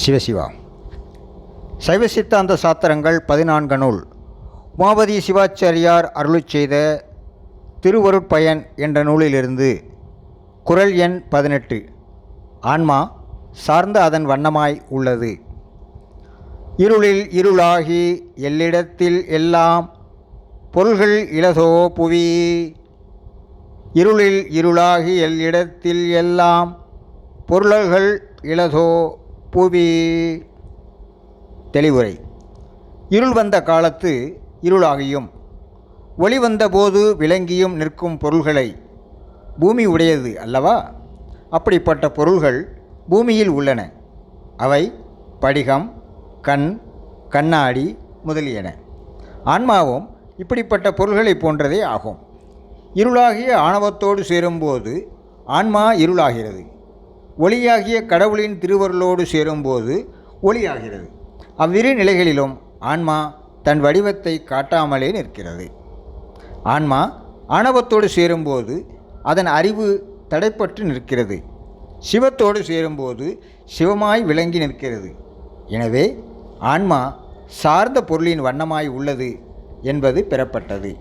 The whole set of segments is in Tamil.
சிவசிவா. சைவ சித்தாந்த சாத்திரங்கள் பதினான்கு நூல். உமாபதி சிவாச்சாரியார் அருளிச் செய்த திருவருட்பயன் என்ற நூலிலிருந்து குறள் எண் பதினெட்டு. ஆன்மா சார்ந்த அதன் வண்ணமாய் உள்ளது. இருளில் இருளாகி எல்லிடத்தில் எல்லாம் பொருள்கள் இலசோ புவி. இருளில் இருளாகி எல்லிடத்தில் எல்லாம் பொருள்கள் இலசோ புவி. தெளிவுரை. இருள் வந்த காலத்து இருளாகியும் ஒளி வந்தபோது விளங்கியும் நிற்கும் பொருள்களை பூமி உடையது அல்லவா? அப்படிப்பட்ட பொருள்கள் பூமியில் உள்ளன. அவை படிகம் கண் கண்ணாடி முதலியன. ஆன்மாவும் இப்படிப்பட்ட பொருள்களைப் போன்றதே ஆகும். இருளாகிய ஆணவத்தோடு சேரும்போது ஆன்மா இருளாகிறது. ஒளியாகிய கடவுளின் திருவருளோடு சேரும்போது ஒளியாகிறது. அவ்விரு நிலைகளிலும் ஆன்மா தன் வடிவத்தை காட்டாமலே நிற்கிறது. ஆன்மா ஆணவத்தோடு சேரும்போது அதன் அறிவு தடைப்பட்டு நிற்கிறது. சிவத்தோடு சேரும்போது சிவமாய் விளங்கி நிற்கிறது. எனவே ஆன்மா சார்ந்த பொருளின் வண்ணமாய் உள்ளது என்பது பெறப்பட்டது.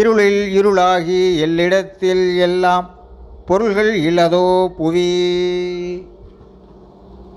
இருளில் இருளாகி எல்லிடத்தில் எல்லாம் பொருள்கள் இலதோ புவி